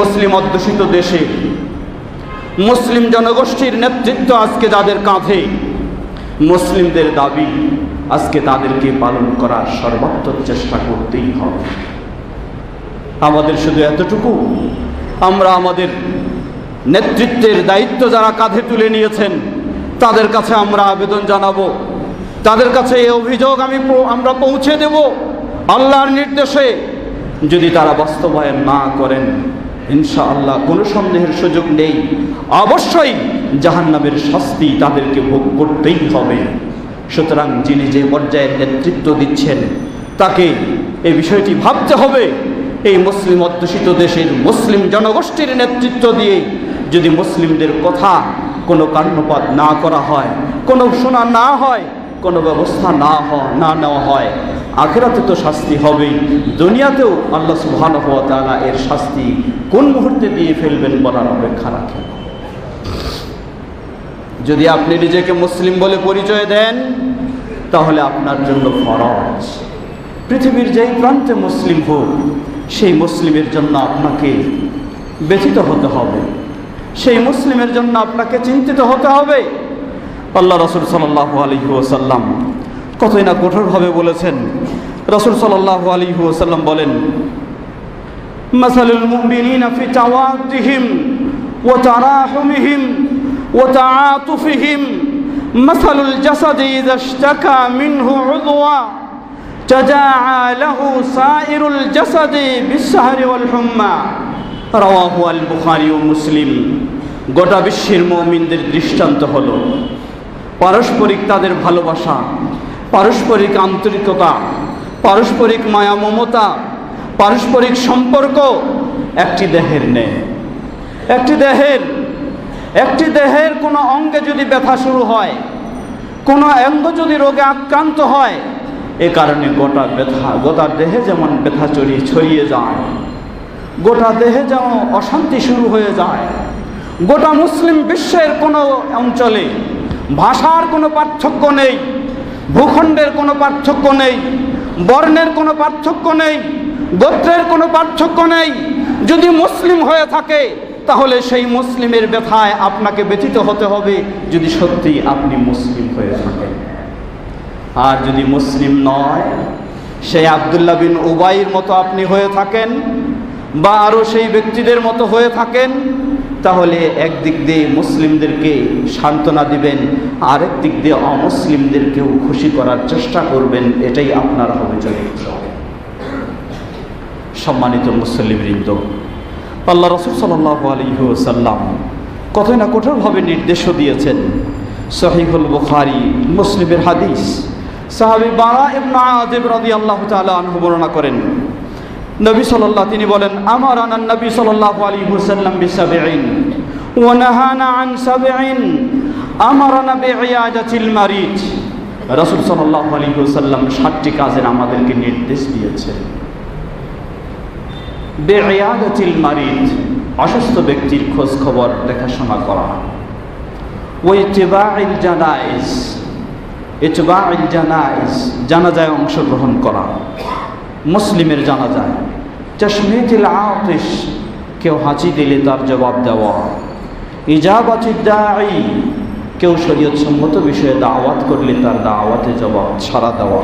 মুসলিম অধ্যুষিত দেশে। মুসলিম জনগোষ্ঠীর নেতৃত্ব আজকে যাদের কাঁধে, মুসলিমদের দাবি আজকে তাদেরকে পালন করার সর্বাত্মক চেষ্টা করতেই হবে। আমাদের শুধু এতটুকু, আমরা আমাদের নেতৃত্বের দায়িত্ব যারা কাঁধে তুলে নিয়েছেন, তাদের কাছে আমরা আবেদন জানাব। তাদের কাছে এই অভিযোগ আমি আমরা পৌঁছে দেব আল্লাহর নির্দেশে। যদি তারা বাস্তবায়ন না করেন ইনশাআল্লাহ কোনো সন্দেহের সুযোগ নেই। অবশ্যই জাহান্নামের শাস্তি তাদেরকে ভোগ করতেই হবে। সুতরাং যিনি যে পর্যায়ের নেতৃত্ব দিচ্ছেন, তাকে এই বিষয়টি ভাবতে হবে। এই মুসলিম অধ্যুষিত দেশের মুসলিম জনগোষ্ঠীর নেতৃত্ব দিয়ে যদি মুসলিমদের কথা কোনো কর্ণপাত না করা হয়, কোনো শোনা না হয় কোনো ব্যবস্থা না না নেওয়া হয়। আখেরাতে তো শাস্তি হবেই। দুনিয়াতেও আল্লাহ সুবহান হওয়া তাআলা এর শাস্তি কোন মুহূর্তে দিয়ে ফেলবেন বলার অপেক্ষা রাখেন? যদি আপনি নিজেকে মুসলিম বলে পরিচয় দেন, তাহলে আপনার জন্য ফরজ। পৃথিবীর যেই প্রান্তে মুসলিম হোক, সেই মুসলিমের জন্য আপনাকে ব্যথিত হতে হবে। সেই মুসলিমের জন্য আপনাকে চিন্তিত হতে হবে। আল্লাহ রসুল সাল্লাহ আলহি ওসাল্লাম কতই না কঠোরভাবে বলেছেন রসুল সাল্লাহ আলহি ওসাল্লাম বলেন مثل المؤمنين في توادهم وتراحمهم وتعاطفهم مثل الجسد إذا اشتكى منه عضوا تداعى له سائر الجسد بالسهر والحمى رواه البخاري ومسلم গোটা বিশ্বের মৌমিনদের দৃষ্টান্ত হলো পারস্পরিক তাদের ভালোবাসা, পারস্পরিক আন্তরিকতা, পারস্পরিক মায়া মমতা, পারস্পরিক সম্পর্ক একটি দেহের নেই। একটি দেহের একটি দেহের কোনো অঙ্গে যদি ব্যথা শুরু হয়, কোনো অঙ্গ যদি রোগে আক্রান্ত হয়, এ কারণে গোটা ব্যথা, গোটা দেহে যেমন ব্যথা চড়িয়ে ছড়িয়ে যায়, গোটা দেহে যেমন অশান্তি শুরু হয়ে যায়, গোটা মুসলিম বিশ্বের কোনো অঞ্চলে ভাষার কোনো পার্থক্য নেই, ভূখণ্ডের কোনো পার্থক্য নেই, বর্ণের কোনো পার্থক্য নেই, গোত্রের কোনো পার্থক্য নেই। যদি মুসলিম হয়ে থাকে, তাহলে সেই মুসলিমের ব্যথায় আপনাকে ব্যথিত হতে হবে যদি সত্যি আপনি মুসলিম হয়ে থাকেন। আর যদি মুসলিম নয়, সেই আবদুল্লাহ বিন উবাইয়ের মতো আপনি হয়ে থাকেন বা আরও সেই ব্যক্তিদের মতো হয়ে থাকেন তাহলে একদিক দিয়ে মুসলিমদেরকে সান্ত্বনা দিবেন, আরেক দিক দিয়ে অমুসলিমদেরকেও খুশি করার চেষ্টা করবেন, এটাই আপনার হবে চরিত্র সম্মানিত মুসলিমবৃন্দ আল্লাহ রসুল সাল্লাহ আলহিহসাল্লাম কতই না কঠোরভাবে নির্দেশও দিয়েছেন। সহিহুল বুখারি, মুসলিমের হাদিস। সাহাবি বারা ইবনা আদিব আল্লাহ আনহু বর্ণনা করেন নবী সাল্লাল্লাহ, তিনি বলেন আমার আনান নবী সাল্লাল্লাহু আলাইহি ওয়াসাল্লাম বিসাবঈন, ওয়া নাহানা আন সাবঈন, আমারানা বিইয়াদাতিল মারিজ। রাসূল সাল্লাল্লাহু আলাইহি ওয়াসাল্লাম সাতটি কাজের আমাদেরকে নির্দেশ দিয়েছেন। বেয়াদাতিল মারিদ অসুস্থ ব্যক্তির খোঁজ খবর দেখাশোনা করা। ওই ইতিবাইল জানাইজ ইতিবাইল জানাইজ, জানাজায় অংশগ্রহণ করা। মুসলিমের জানাজায়। চশমিতিল আতিশ কেউ হাঁচি দিলে তার জবাব দেওয়া। ইজাবাতির দাঈ কেউ শরীয়ত সম্মত বিষয়ে দাওয়াত করলে তার দাওয়াতে জবাব সারা দেওয়া।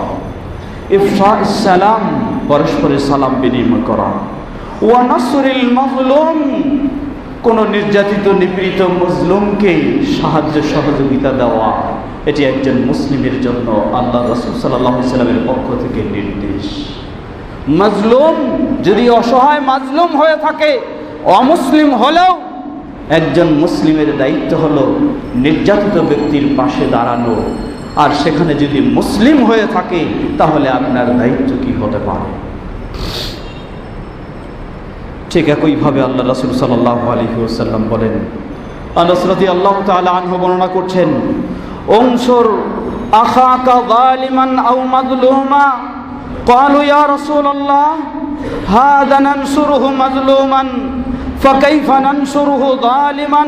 ইফসা সালাম পরস্পরের সালাম বিনিময় করা। ওয়ানাসরিল মজলুম কোনো নির্যাতিত, নিপীড়িত মজলুমকে সাহায্য সহযোগিতা দেওয়া। এটি একজন মুসলিমের জন্য আল্লাহ রসুল সাল্লাহ সাল্লামের পক্ষ থেকে নির্দেশ। মাজলুম, যদি অসহায় মাজলুম হয়ে থাকে, অমুসলিম হলেও একজন মুসলিমের দায়িত্ব হলো নির্যাতিত ব্যক্তির পাশে দাঁড়ানো। আর সেখানে যদি মুসলিম হয়ে থাকে, তাহলে আপনার দায়িত্ব কি হতে পারে? ঠিক একইভাবে আল্লাহ রসুল সাল্লাহ আলহি ওসাল্লাম বলেন আনসরতি আল্লাহ তালা আনহু বর্ণনা করছেন, অংশর আও মাজলুমা قالوا يا رسول الله هذا ننصره مظلوما فكيف ننصره ظالما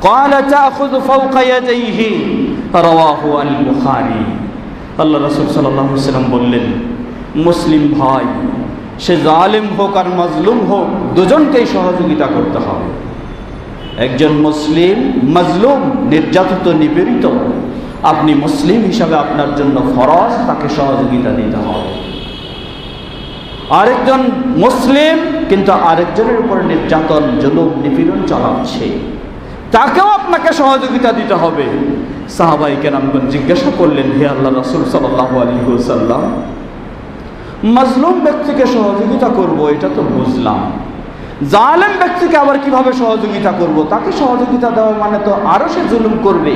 قال تأخذ فوق يديه رواه البخاري আল্লাহ রসুল সাল্লাহ সাল্লাম বললেন মুসলিম ভাই সে জালেম হোক আর মাজলুম হোক দুজনকেই সহযোগিতা করতে হবে একজন মুসলিম মাজলুম নির্যাতিত নিপীড়িত আপনি মুসলিম হিসাবে আপনার জন্য ফরজ তাকে সহযোগিতা দিতে হবে আরেকজন মুসলিম, কিন্তু আরেকজনের উপর নির্যাতন, জুলুম, নিপীড়ন চালাচ্ছে। তাকেও আপনাকে সহযোগিতা দিতে হবে। সাহাবাই কেরামগণ জিজ্ঞাসা করলেন, হে আল্লাহ রসুল সাল্লাহ আলী সাল্লাম মাজলুম ব্যক্তিকে সহযোগিতা করব, এটা তো বুঝলাম। জালেম ব্যক্তিকে আবার কীভাবে সহযোগিতা করব? তাকে সহযোগিতা দেওয়া মানে তো আরও সে জুলুম করবে।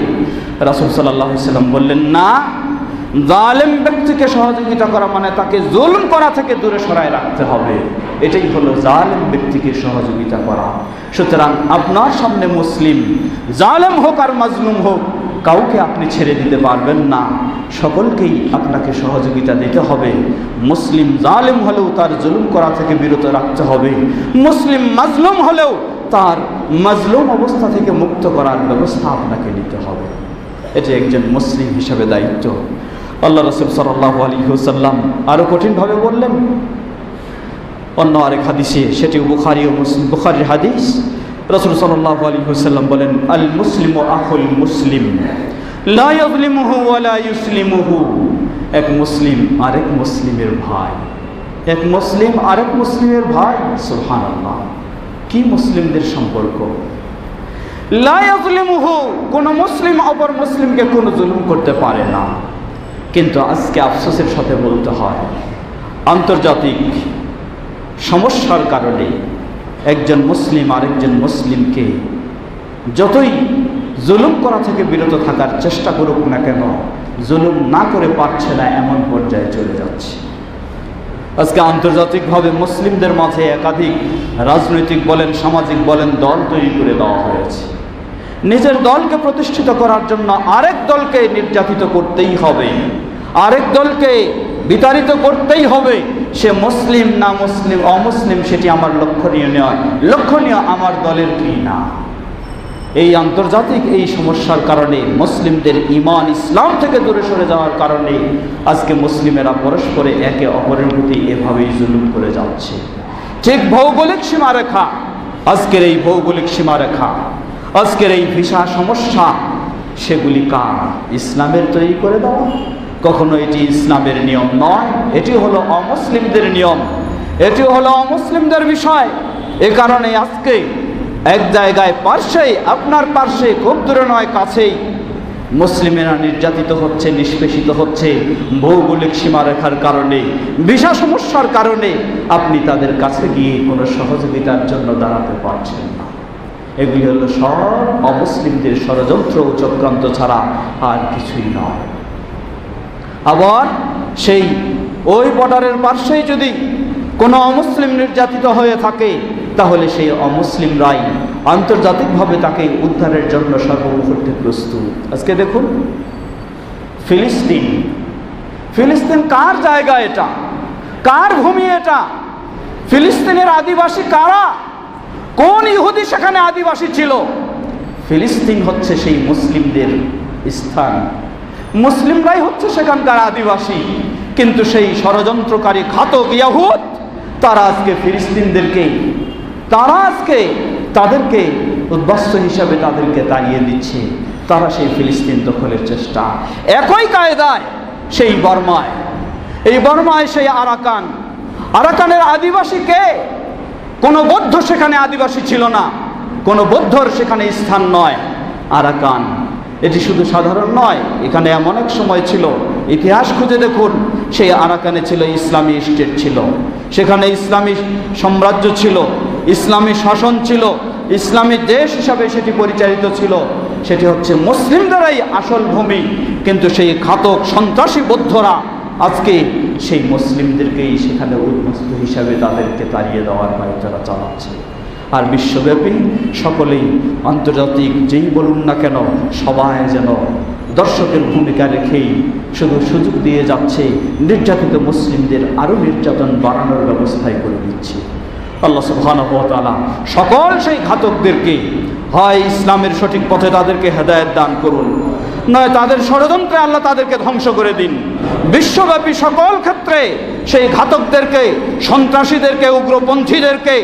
রাসুল সাল্লাহ সাল্লাম বললেন, না জালেম ব্যক্তিকে সহযোগিতা করা মানে তাকে জুলুম করা থেকে দূরে সরায় রাখতে হবে। এটাই হলো জালেম ব্যক্তিকে সহযোগিতা করা। সুতরাং আপনার সামনে মুসলিম, জালেম হোক আর মাজলুম হোক, কাউকে আপনি ছেড়ে দিতে পারবেন না। সকলকেই আপনাকে সহযোগিতা দিতে হবে। মুসলিম জালেম হলেও তার জুলুম করা থেকে বিরত রাখতে হবে। মুসলিম মাজলুম হলেও তার মাজলুম অবস্থা থেকে মুক্ত করার ব্যবস্থা আপনাকে নিতে হবে। এটি একজন মুসলিম হিসাবে দায়িত্ব। আল্লাহ রসুল সাল্লাহ আলী হুসাল্লাম আরও কঠিনভাবে বললেন। অন্য আরেক হাদিসে, সেটি বুখারি ও বুখারির হাদিস। রসুল সাল্লাহ আলী হুসাল্লাম বলেন আল মুসলিম ও আহুল মুসলিম এক মুসলিম আরেক মুসলিমের ভাই। এক মুসলিম আরেক মুসলিমের ভাই আল্লাহ কি মুসলিমদের সম্পর্ক? কোনো মুসলিম অপর মুসলিমকে কোনো জুলুম করতে পারে না। কিন্তু আজকে আফসোসের সাথে বলতে হয়, আন্তর্জাতিক সমস্যার কারণে একজন মুসলিম আরেকজন মুসলিমকে যতই জুলুম করা থেকে বিরত থাকার চেষ্টা করুক না কেন, জুলুম না করে পারছে না, এমন পর্যায়ে চলে যাচ্ছে। আজকে আন্তর্জাতিকভাবে মুসলিমদের মাঝে একাধিক রাজনৈতিক বলেন, সামাজিক বলেন, দল তৈরি করে দেওয়া হয়েছে। নিজের দলকে প্রতিষ্ঠিত করার জন্য আরেক দলকে নির্যাতিত করতেই হবে। আরেক দলকে বিতাড়িত করতেই হবে। সে মুসলিম না মুসলিম, অমুসলিম সেটি আমার লক্ষণীয় নয়। লক্ষণীয় আমার দলের কি না? এই আন্তর্জাতিক এই সমস্যার কারণে, মুসলিমদের ইমান ইসলাম থেকে দূরে সরে যাওয়ার কারণে আজকে মুসলিমেরা পরস্পরে একে অপরের প্রতি এভাবেই জুলুম করে যাচ্ছে। ঠিক ভৌগোলিক সীমারেখা, আজকের এই ভৌগোলিক সীমারেখা আজকের এই ভিসা সমস্যা, সেগুলি কার? ইসলামের তৈরি করে দেওয়া। কখনো এটি ইসলামের নিয়ম নয়, এটি হলো অমুসলিমদের নিয়ম। এটি হলো অমুসলিমদের বিষয়। এ কারণে আজকে এক জায়গায় পার্শ্বেই, আপনার পার্শ্বে খুব দূরে নয়, কাছেই মুসলিমেরা নির্যাতিত হচ্ছে, নিষ্পেষিত হচ্ছে, ভৌগোলিক সীমারেখার কারণে, ভিসা সমস্যার কারণে আপনি তাদের কাছে গিয়ে কোনো সহযোগিতার জন্য দাঁড়াতে পারছেন। এগুলি হলো সব অমুসলিমদের ষড়যন্ত্র ও চক্রান্ত ছাড়া আর কিছুই নয়। আবার সেই ওই বর্ডারের পার্শ্বেই যদি কোনো অমুসলিম নির্যাতিত হয়ে থাকে, তাহলে সেই অমুসলিমরাই আন্তর্জাতিকভাবে তাকে উদ্ধারের জন্য সর্বমুহূর্তে প্রস্তুত। আজকে দেখুন, ফিলিস্তিন। ফিলিস্তিন কার জায়গা এটা? কার ভূমি এটা? ফিলিস্তিনের আদিবাসী কারা? কোন ইহুদি সেখানে আদিবাসী ছিল? ফিলিস্তিন হচ্ছে সেই মুসলিমদের স্থান। মুসলিমরাই হচ্ছে সেখানকার আদিবাসী। কিন্তু সেই ষড়যন্ত্রকারী ঘাতক ইয়াহুদ, তারা আজকে ফিলিস্তিনদেরকে, তারা আজকে তাদেরকে উদ্বাস্ত হিসাবে তাদেরকে দাঁড়িয়ে দিচ্ছে। তারা সেই ফিলিস্তিন দখলের চেষ্টা। একই কায়দায় সেই বর্মায়। এই বর্মায় সেই আরাকান। আরাকানের আদিবাসী কে? কোনো বৌদ্ধ সেখানে আদিবাসী ছিল না। কোনো বৌদ্ধর সেখানে স্থান নয়। আরাকান, এটি শুধু সাধারণ নয়, এখানে এমন এক সময় ছিল, ইতিহাস খুঁজে দেখুন, সেই আরাকানে ছিল, ইসলামী স্টেট ছিল। সেখানে ইসলামী সাম্রাজ্য ছিল, ইসলামী শাসন ছিল, ইসলামী দেশ হিসাবে সেটি পরিচালিত ছিল। সেটি হচ্ছে মুসলিমদেরাই আসল ভূমি, কিন্তু সেই ঘাতক সন্ত্রাসী বৌদ্ধরা আজকে সেই মুসলিমদেরকেই সেখানে উন্মস্ত হিসাবে তাদেরকে তাড়িয়ে দেওয়ার তারা চালাচ্ছে। আর বিশ্বব্যাপী সকলেই আন্তর্জাতিক যেই বলুন না কেন সবাই যেন দর্শকের ভূমিকা রেখেই শুধু সুযোগ দিয়ে যাচ্ছে, নির্যাতিত মুসলিমদের আরও নির্যাতন বাড়ানোর ব্যবস্থাই করে দিচ্ছে। আল্লাহ সুবহানাহু সকল সেই ঘাতকদেরকে হয় ইসলামের সঠিক পথে তাদেরকে হেদায়েত দান করুন নয়, তাদের ষড়যন্ত্রে আল্লাহ তাদেরকে ধ্বংস করে দিন। বিশ্বব্যাপী সকল ক্ষেত্রে সেই ঘাতকদেরকে, সন্ত্রাসীদেরকে, উগ্রপন্থীদেরকে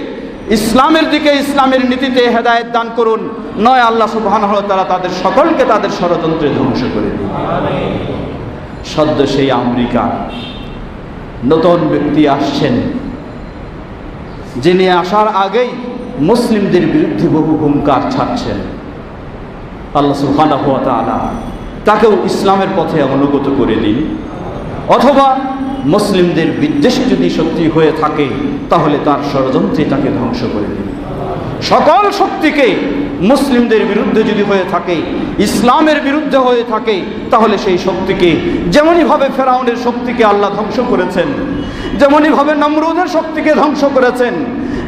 ইসলামের দিকে, ইসলামের নীতিতে হেদায়েত দান করুন। নয়, আল্লাহ সুবহানাহু ওয়া তাআলা তাদের সকলকে তাদের ষড়যন্ত্রে ধ্বংস করে দিন। সদ্য সেই আমেরিকা নতুন ব্যক্তি আসছেন, যিনি আসার আগেই মুসলিমদের বিরুদ্ধে বহু হুঙ্কার ছাড়ছেন। আল্লাহ সুবহানাহু ওয়া তাআলা তাকেও ইসলামের পথে অনুগত করে দিন। অথবা মুসলিমদের বিদ্বেষী যদি সত্যি হয়ে থাকে, তাহলে তার ষড়যন্ত্রে তাকে ধ্বংস করে দিন। সকল শক্তিকে মুসলিমদের বিরুদ্ধে যদি হয়ে থাকে, ইসলামের বিরুদ্ধে হয়ে থাকে, তাহলে সেই শক্তিকে, যেমনইভাবে ফেরাউনের শক্তিকে আল্লাহ ধ্বংস করেছেন, যেমনইভাবে নমরুদের শক্তিকে ধ্বংস করেছেন,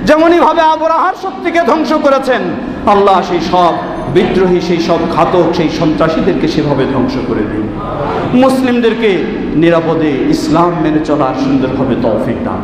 যেমনইভাবে আবরাহার শক্তিকে ধ্বংস করেছেন, আল্লাহ সেই সব বিদ্রোহী সেই সব ঘাতক, সেই সন্ত্রাসীদেরকে সেভাবে ধ্বংস করে দিন। মুসলিমদেরকে নিরাপদে ইসলাম মেনে চলার সুন্দরভাবে তৌফিক দান